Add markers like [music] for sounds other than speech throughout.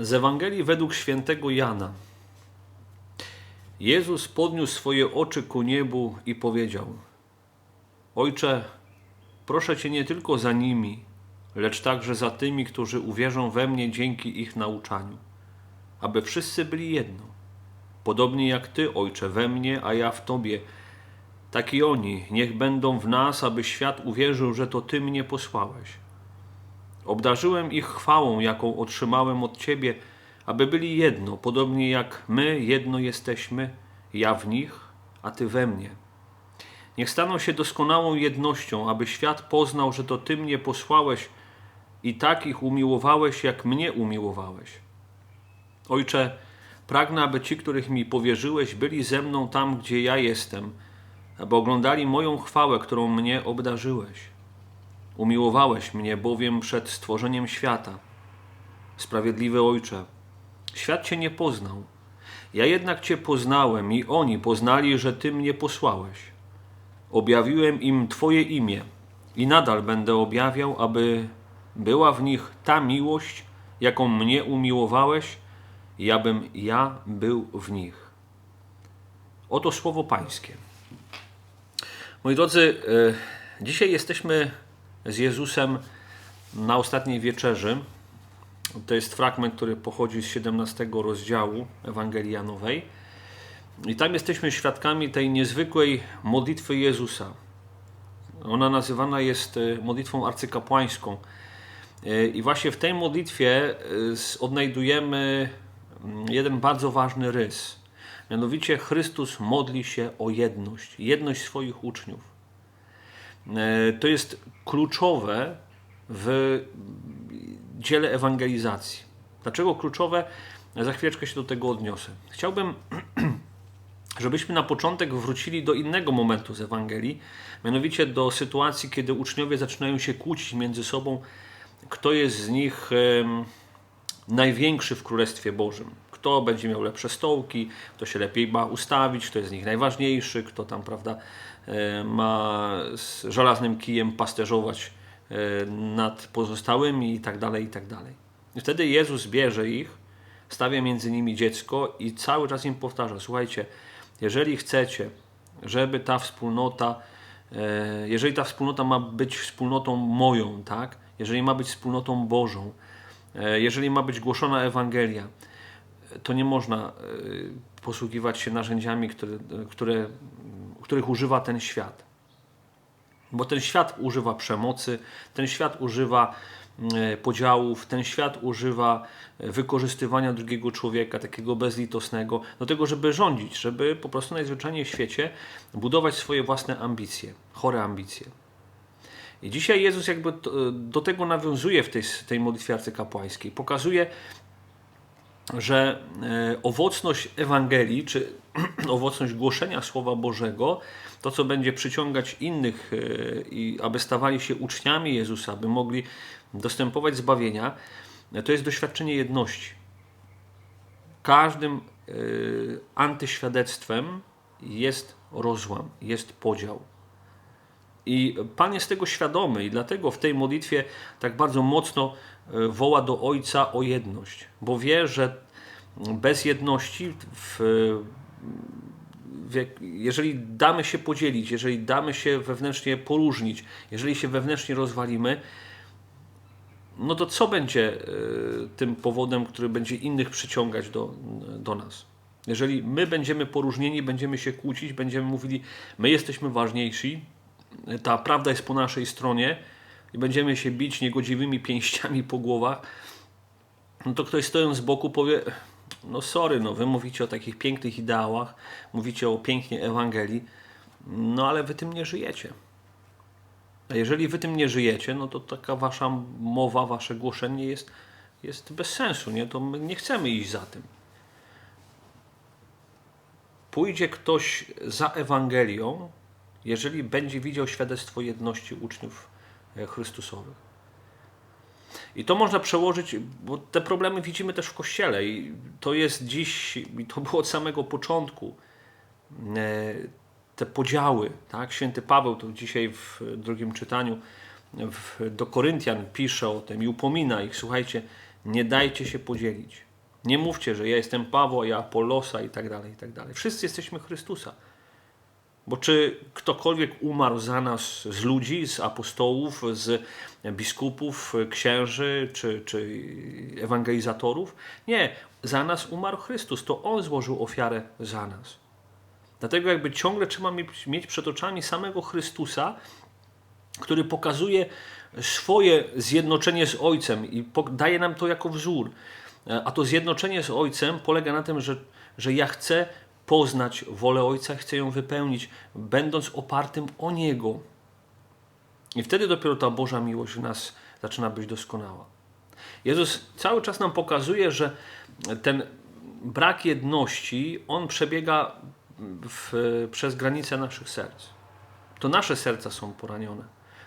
Z Ewangelii według świętego Jana. Jezus podniósł swoje oczy ku niebu i powiedział: Ojcze, proszę Cię nie tylko za nimi, lecz także za tymi, którzy uwierzą we mnie dzięki ich nauczaniu, aby wszyscy byli jedno. Podobnie jak Ty, Ojcze, we mnie, a ja w Tobie, tak i oni niech będą w nas, aby świat uwierzył, że to Ty mnie posłałeś. Obdarzyłem ich chwałą, jaką otrzymałem od Ciebie, aby byli jedno, podobnie jak my jedno jesteśmy, ja w nich, a Ty we mnie. Niech staną się doskonałą jednością, aby świat poznał, że to Ty mnie posłałeś i tak ich umiłowałeś, jak mnie umiłowałeś. Ojcze, pragnę, aby ci, których mi powierzyłeś, byli ze mną tam, gdzie ja jestem, aby oglądali moją chwałę, którą mnie obdarzyłeś. Umiłowałeś mnie bowiem przed stworzeniem świata. Sprawiedliwy Ojcze, świat Cię nie poznał. Ja jednak Cię poznałem i oni poznali, że Ty mnie posłałeś. Objawiłem im Twoje imię i nadal będę objawiał, aby była w nich ta miłość, jaką mnie umiłowałeś, i abym ja był w nich. Oto słowo Pańskie. Moi drodzy, e, dzisiaj jesteśmy z Jezusem na ostatniej wieczerzy. To jest fragment, który pochodzi z 17 rozdziału Ewangelii Janowej. I tam jesteśmy świadkami tej niezwykłej modlitwy Jezusa. Ona nazywana jest e, modlitwą arcykapłańską. E, I właśnie w tej modlitwie e, odnajdujemy mm, jeden bardzo ważny rys. Mianowicie Chrystus modli się o jedność, jedność swoich uczniów. To jest kluczowe w dziele ewangelizacji. Dlaczego kluczowe? Za chwileczkę się do tego odniosę. Chciałbym, [clears throat] żebyśmy na początek wrócili do innego momentu z Ewangelii, mianowicie do sytuacji, kiedy uczniowie zaczynają się kłócić między sobą, kto jest z nich największy w Królestwie Bożym. Kto będzie miał lepsze stołki, kto się lepiej ma ustawić, kto jest z nich najważniejszy, kto tam, prawda, e, ma z żelaznym kijem pasterzować e, nad pozostałymi i tak dalej, i tak dalej. Wtedy Jezus bierze ich, stawia między nimi dziecko i cały czas im powtarza: Słuchajcie, jeżeli chcecie, żeby ta wspólnota, e, jeżeli ta wspólnota ma być wspólnotą moją, tak? Jeżeli ma być wspólnotą Bożą, e, jeżeli ma być głoszona Ewangelia, to nie można e, posługiwać się narzędziami, które, które, których używa ten świat. Bo ten świat używa przemocy, ten świat używa e, podziałów, ten świat używa e, wykorzystywania drugiego człowieka, takiego bezlitosnego, do tego, żeby rządzić, żeby po prostu najzwyczajniej w świecie budować swoje własne ambicje, chore ambicje. I dzisiaj Jezus jakby do tego nawiązuje w tej, tej modlitwie arcykapłańskiej. Pokazuje, że e, owocność Ewangelii, czy [clears throat] owocność głoszenia Słowa Bożego, to co będzie przyciągać innych, e, i aby stawali się uczniami Jezusa, aby mogli dostępować zbawienia, to jest doświadczenie jedności. Każdym e, antyświadectwem jest rozłam, jest podział. I Pan jest tego świadomy, i dlatego w tej modlitwie tak bardzo mocno woła do Ojca o jedność, bo wie, że bez jedności, w, w, jeżeli damy się podzielić, jeżeli damy się wewnętrznie poróżnić, jeżeli się wewnętrznie rozwalimy, no to co będzie tym powodem, który będzie innych przyciągać do, do nas? Jeżeli my będziemy poróżnieni, będziemy się kłócić, będziemy mówili, my jesteśmy ważniejsi, ta prawda jest po naszej stronie i będziemy się bić niegodziwymi pięściami po głowach, no to ktoś stojąc z boku powie, no sorry, no wy mówicie o takich pięknych ideałach, mówicie o pięknie Ewangelii, no ale wy tym nie żyjecie. A jeżeli wy tym nie żyjecie, no to taka wasza mowa, wasze głoszenie jest, jest bez sensu, nie? To my nie chcemy iść za tym. Pójdzie ktoś za Ewangelią, jeżeli będzie widział świadectwo jedności uczniów e, Chrystusowych. I to można przełożyć, bo te problemy widzimy też w Kościele i to jest dziś, i to było od samego początku, e, te podziały. Tak? Święty Paweł to dzisiaj w drugim czytaniu w, do Koryntian pisze o tym i upomina ich, słuchajcie, nie dajcie się podzielić. Nie mówcie, że ja jestem Pawła, ja Apollosa i tak dalej, i tak dalej. Wszyscy jesteśmy Chrystusa. Bo czy ktokolwiek umarł za nas z ludzi, z apostołów, z biskupów, księży czy, czy ewangelizatorów? Nie, za nas umarł Chrystus. To On złożył ofiarę za nas. Dlatego jakby ciągle trzeba mieć przed oczami samego Chrystusa, który pokazuje swoje zjednoczenie z Ojcem i daje nam to jako wzór. A to zjednoczenie z Ojcem polega na tym, że, że ja chcę poznać wolę Ojca, chcę ją wypełnić, będąc opartym o Niego. I wtedy dopiero ta Boża miłość w nas zaczyna być doskonała. Jezus cały czas nam pokazuje, że ten brak jedności, on przebiega w, przez granice naszych serc. To nasze serca są poranione.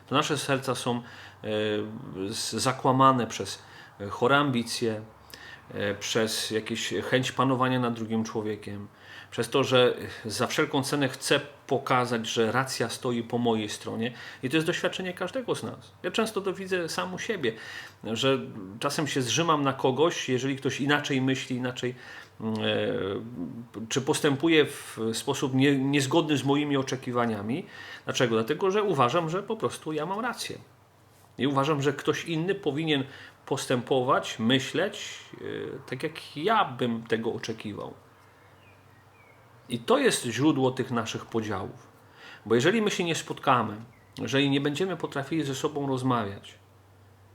To nasze serca są e, zakłamane przez chore ambicje, e, przez jakąś chęć panowania nad drugim człowiekiem, przez to, że za wszelką cenę chcę pokazać, że racja stoi po mojej stronie i to jest doświadczenie każdego z nas. Ja często to widzę sam u siebie, że czasem się zrzymam na kogoś, jeżeli ktoś inaczej myśli, inaczej e, czy postępuje w sposób nie, niezgodny z moimi oczekiwaniami. Dlaczego? Dlatego, że uważam, że po prostu ja mam rację. I uważam, że ktoś inny powinien postępować, myśleć e, tak, jak ja bym tego oczekiwał. I to jest źródło tych naszych podziałów. Bo jeżeli my się nie spotkamy, jeżeli nie będziemy potrafili ze sobą rozmawiać,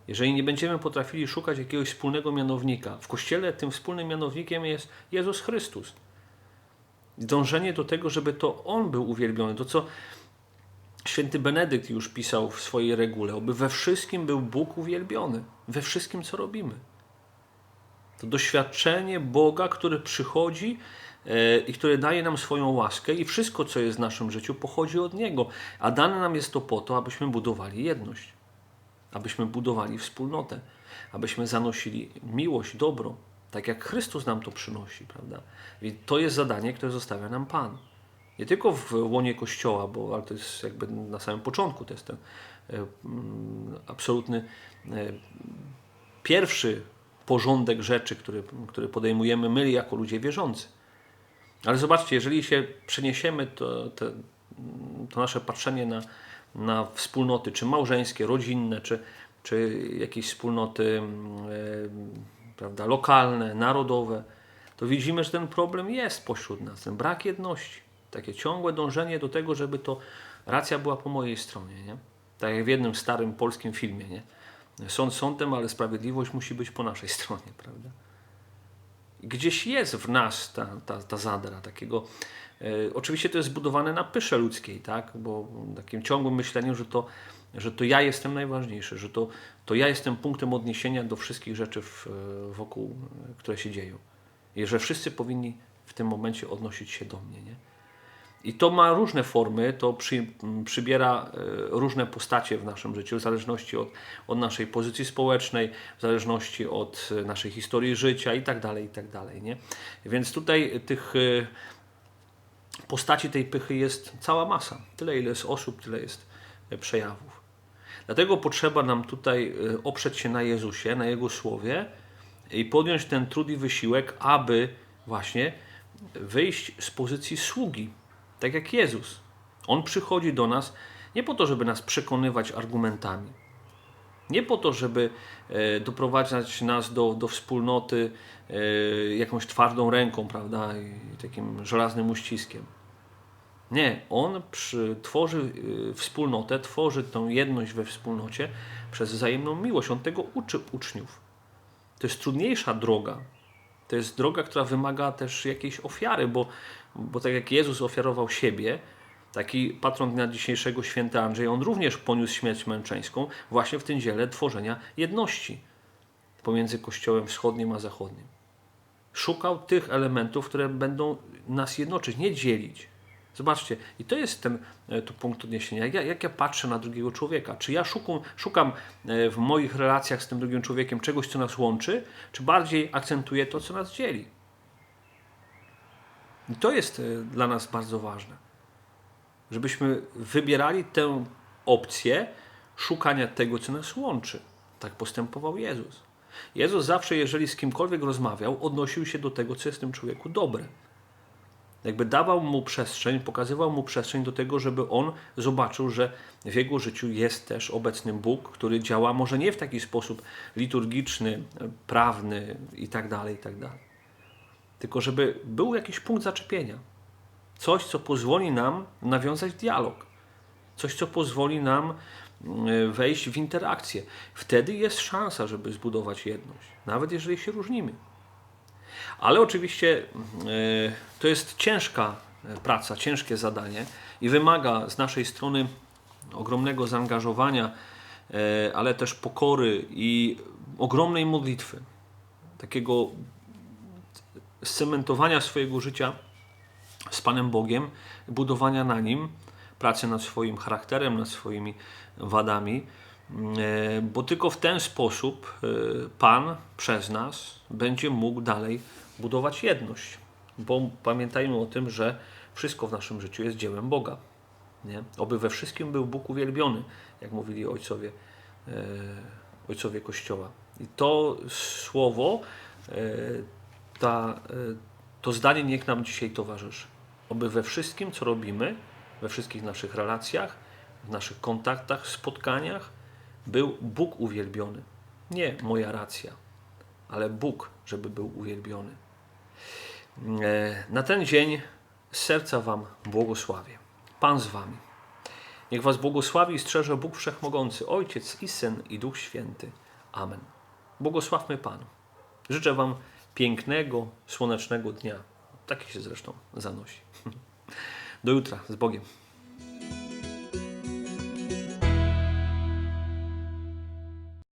jeżeli nie będziemy potrafili szukać jakiegoś wspólnego mianownika, w kościele tym wspólnym mianownikiem jest Jezus Chrystus. Dążenie do tego, żeby to On był uwielbiony. To, co święty Benedykt już pisał w swojej regule, aby we wszystkim był Bóg uwielbiony, we wszystkim, co robimy. To doświadczenie Boga, który przychodzi i który daje nam swoją łaskę i wszystko, co jest w naszym życiu, pochodzi od Niego. A dane nam jest to po to, abyśmy budowali jedność, abyśmy budowali wspólnotę, abyśmy zanosili miłość, dobro, tak jak Chrystus nam to przynosi, prawda? I to jest zadanie, które zostawia nam Pan. Nie tylko w łonie Kościoła, bo ale to jest jakby na samym początku, to jest ten e, mm, absolutny e, pierwszy porządek rzeczy, który, który podejmujemy my jako ludzie wierzący. Ale zobaczcie, jeżeli się przeniesiemy to, to, to nasze patrzenie na, na wspólnoty, czy małżeńskie, rodzinne, czy, czy jakieś wspólnoty e, prawda, lokalne, narodowe, to widzimy, że ten problem jest pośród nas, ten brak jedności. Takie ciągłe dążenie do tego, żeby to racja była po mojej stronie. Nie? Tak jak w jednym starym polskim filmie. Nie? Sąd sądem, ale sprawiedliwość musi być po naszej [laughs] stronie. Prawda? Gdzieś jest w nas ta, ta, ta zadra takiego. E, oczywiście to jest zbudowane na pysze ludzkiej, tak? bo takim ciągłym myśleniu, że to, że to ja jestem najważniejszy, że to, to ja jestem punktem odniesienia do wszystkich rzeczy w, wokół, które się dzieją. I że wszyscy powinni w tym momencie odnosić się do mnie. Nie? I to ma różne formy, to przy, przybiera e, różne postacie w naszym życiu, w zależności od, od naszej pozycji społecznej, w zależności od e, naszej historii życia i tak dalej, i tak dalej. Nie? Więc tutaj tych e, postaci tej pychy jest cała masa. Tyle, ile jest osób, tyle jest przejawów. Dlatego potrzeba nam tutaj oprzeć się na Jezusie, na Jego Słowie i podjąć ten trud i wysiłek, aby właśnie wyjść z pozycji sługi tak jak Jezus. On przychodzi do nas nie po to, żeby nas przekonywać argumentami. Nie po to, żeby e, doprowadzać nas do, do wspólnoty e, jakąś twardą ręką, prawda, i takim żelaznym uściskiem. Nie, on przy, tworzy e, wspólnotę, tworzy tą jedność we wspólnocie przez wzajemną miłość. On tego uczy uczniów. To jest trudniejsza droga. To jest droga, która wymaga też jakiejś ofiary, bo bo tak jak Jezus ofiarował siebie, taki patron dnia dzisiejszego święty Andrzej, on również poniósł śmierć męczeńską właśnie w tym dziele tworzenia jedności pomiędzy Kościołem Wschodnim a Zachodnim. Szukał tych elementów, które będą nas jednoczyć, nie dzielić. Zobaczcie, i to jest ten e, to punkt odniesienia. Jak ja, jak ja patrzę na drugiego człowieka? Czy ja szukam, szukam e, w moich relacjach z tym drugim człowiekiem czegoś, co nas łączy, czy bardziej akcentuję to, co nas dzieli? I to jest e, dla nas bardzo ważne. Żebyśmy wybierali tę opcję szukania tego, co nas łączy. Tak postępował Jezus. Jezus zawsze, jeżeli z kimkolwiek rozmawiał, odnosił się do tego, co jest w tym człowieku dobre. Jakby dawał mu przestrzeń, pokazywał mu przestrzeń do tego, żeby on zobaczył, że w jego życiu jest też obecny Bóg, który działa może nie w taki sposób liturgiczny, prawny i tak dalej, i tak dalej. Tylko żeby był jakiś punkt zaczepienia. Coś, co pozwoli nam nawiązać dialog. Coś, co pozwoli nam mm, wejść w interakcję. Wtedy jest szansa, żeby zbudować jedność, nawet jeżeli się różnimy. Ale oczywiście e, to jest ciężka e, praca, ciężkie zadanie i wymaga z naszej strony ogromnego zaangażowania, e, ale też pokory i ogromnej modlitwy. Takiego scementowania swojego życia z Panem Bogiem, budowania na nim, pracy nad swoim charakterem, nad swoimi wadami, bo tylko w ten sposób e, Pan przez nas będzie mógł dalej budować jedność. Bo pamiętajmy o tym, że wszystko w naszym życiu jest dziełem Boga. Nie? Oby we wszystkim był Bóg uwielbiony, jak mówili ojcowie, e, ojcowie Kościoła. I to słowo, e, ta, e, to zdanie niech nam dzisiaj towarzyszy. Oby we wszystkim, co robimy, we wszystkich naszych relacjach, w naszych kontaktach, spotkaniach, był Bóg uwielbiony. Nie moja racja, ale Bóg, żeby był uwielbiony. E, Na ten dzień serca Wam błogosławię. Pan z Wami. Niech Was błogosławi i strzeże Bóg Wszechmogący, Ojciec i Syn i Duch Święty. Amen. Błogosławmy Panu. Życzę Wam pięknego, słonecznego dnia. Taki się zresztą zanosi. [laughs] Do jutra. Z Bogiem.